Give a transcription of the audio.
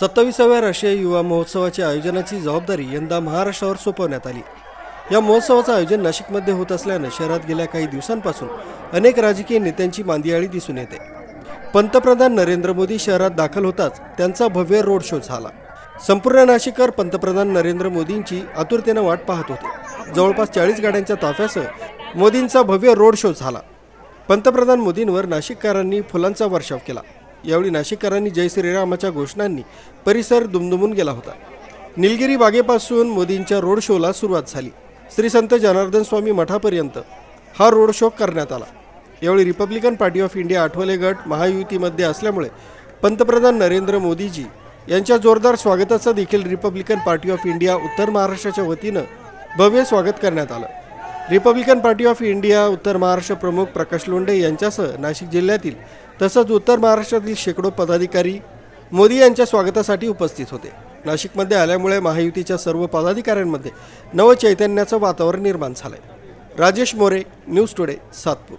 सत्ताविसाव्या राष्ट्रीय युवा महोत्सवाच्या आयोजनाची जबाबदारी यंदा महाराष्ट्रावर सोपवण्यात आली. या महोत्सवाचं आयोजन नाशिकमध्ये होत असल्यानं शहरात गेल्या काही दिवसांपासून अनेक राजकीय नेत्यांची मांदियाळी दिसून येते. पंतप्रधान नरेंद्र मोदी शहरात दाखल होताच त्यांचा भव्य रोड शो झाला. संपूर्ण नाशिककर पंतप्रधान नरेंद्र मोदींची आतुरतेनं वाट पाहत होते. जवळपास चाळीस गाड्यांच्या ताफ्यासह मोदींचा भव्य रोड शो झाला. पंतप्रधान मोदींवर नाशिककरांनी फुलांचा वर्षाव केला. यावेळी नाशिककरांनी जय श्रीरामाच्या घोषणांनी परिसर दुमदुमून गेला होता. निलगिरी बागेपासून मोदींच्या रोड शोला सुरुवात झाली. श्री संत जनार्दन स्वामी मठापर्यंत हा रोड शो करण्यात आला. यावेळी Republican Party of India Athawale गट महायुतीमध्ये असल्यामुळे पंतप्रधान नरेंद्र मोदीजी यांच्या जोरदार स्वागताचं देखील रिपब्लिकन पार्टी ऑफ इंडिया उत्तर महाराष्ट्राच्या वतीनं भव्य स्वागत करण्यात आलं. रिपब्लिकन पार्टी ऑफ इंडिया उत्तर महाराष्ट्र प्रमुख प्रकाश लोंढे यांच्यासह नाशिक जिल्ह्यातील तसंच उत्तर महाराष्ट्रातील शेकडो पदाधिकारी मोदी यांच्या स्वागतासाठी उपस्थित होते. नाशिकमध्ये आल्यामुळे महायुतीच्या सर्व पदाधिकाऱ्यांमध्ये नवचैतन्याचं वातावरण निर्माण झालंय. Rajesh More news today Satpur.